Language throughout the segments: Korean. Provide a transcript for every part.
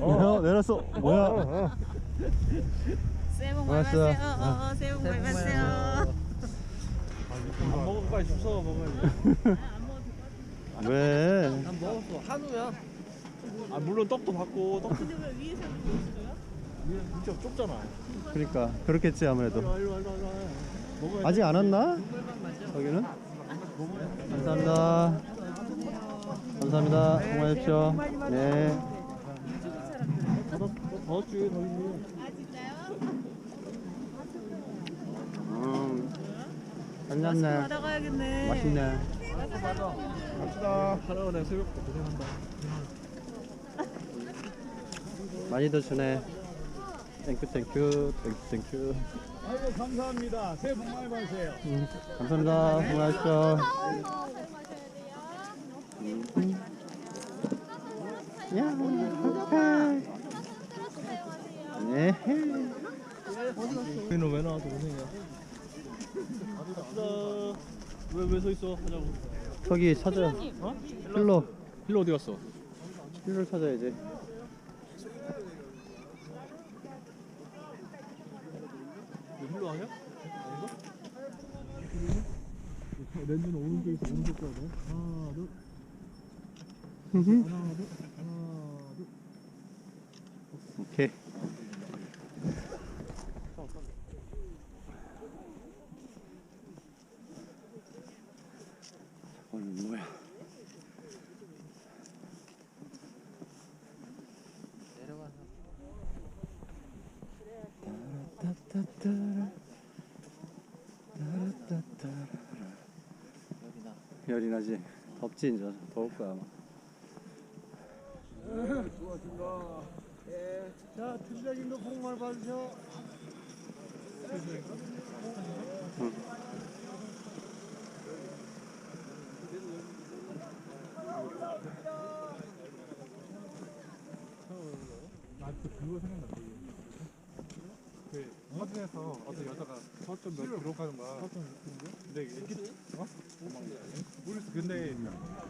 어, 내렸어. 뭐야? 새해 복 고맙습니다. 많이 받으세요. 어, 어, 새해 복 많이 받으세요. 안 먹을 거까지 줍서 먹어야지. 왜? 난 먹었어. 한우야. 아 물론 떡도 받고 떡. 근데 왜 위에서? 진짜 좁잖아. 그러니까 그렇겠지 아무래도. 일로 와, 일로 와, 일로 와. 먹어야 아직 안 왔나? 여기는? 감사합니다. 감사합니다. 수고하십시오. 네. 더, 더, 더 있니? 아 진짜요? 음. 괜찮네. 받아 가야겠네. 맛있네. 갑시다. 하라고 내가 새벽부터 고생한다. 많이도 주네. 땡큐 땡큐 땡큐 땡큐. 아이고 감사합니다. 새해 복 많이 받으세요. 음, 감사합니다. 수고하십시오. 야, 행복해. 네. 너왜 나와서 고생이야? 갑시다. 왜왜 서 있어? 하자고. 저기 찾아. 어? 힐러. 힐러 어디 갔어? 힐러 찾아야지. 힐러 아니야? 아닌가? 렌즈는 오른쪽에서 오른쪽 가야 돼. 하나, 둘. 하나, 둘. 하나, 둘. 오케이. 저거는 뭐야? 따라따따따라. 따라따따라. 열이 나지. 덥지 이제 더울 거야 아마. 자, 주시장님도 복 많이 받으셔. 나또 그거 생각났어. 그 사진에서 어떤 여자가 서점 몇 들어가는 거야. 근데 애기 어? 모르겠어. 근데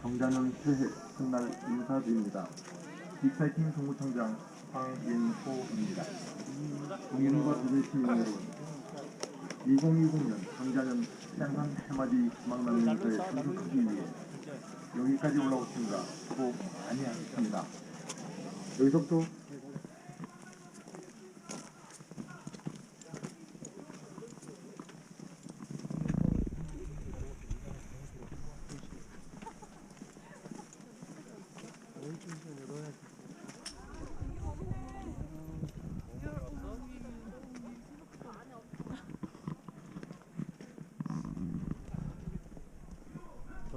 정자는 새해 첫날 인사드립니다. 리사이팅 정부청장 황인호입니다. 국민과 도시시민 여러분, 2020년 정자는 생산 해마디 희망나는 인사에 참석하기 위해 여기까지 올라오신가 수고 많이 하셨습니다. 여기서부터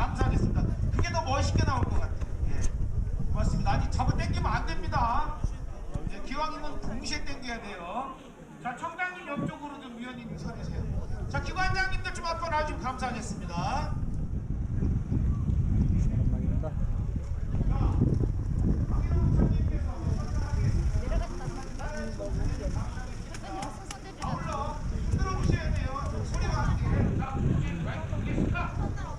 감사하겠습니다. 그게 더 멋있게 나올 것 같아요. 예, 고맙습니다. 아니 잡아 당기면 안 됩니다. 예, 기왕이면 동시에 당겨야 돼요. 자, 청장님 옆쪽으로 좀 위원님 서주세요. 자, 기관장님들 좀 앞으로 나와주면 감사하겠습니다. 들어오셔야 돼요. 소리가 안 돼. 자, 여기 마이크 계십니까? 감사합니다.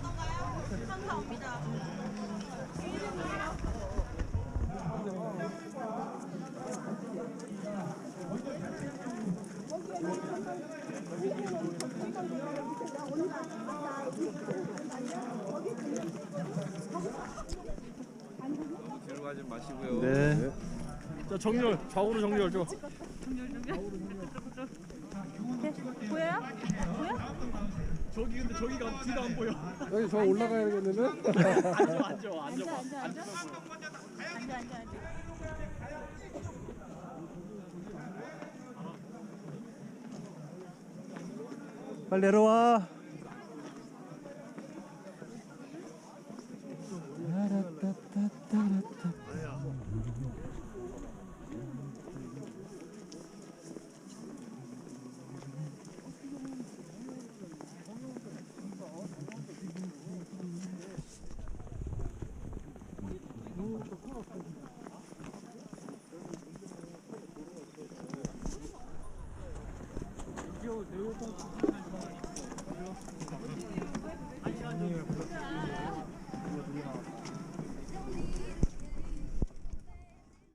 네. 자 정렬 좌우로 정렬 줘. 보여요? 보여? 저기 근데 저기가 뒤가 안 보여. 여기 저 올라가야겠는데? 앉아. 앉아 앉아 앉아 앉아 앉아 앉아 빨리 내려와. 네, 아니,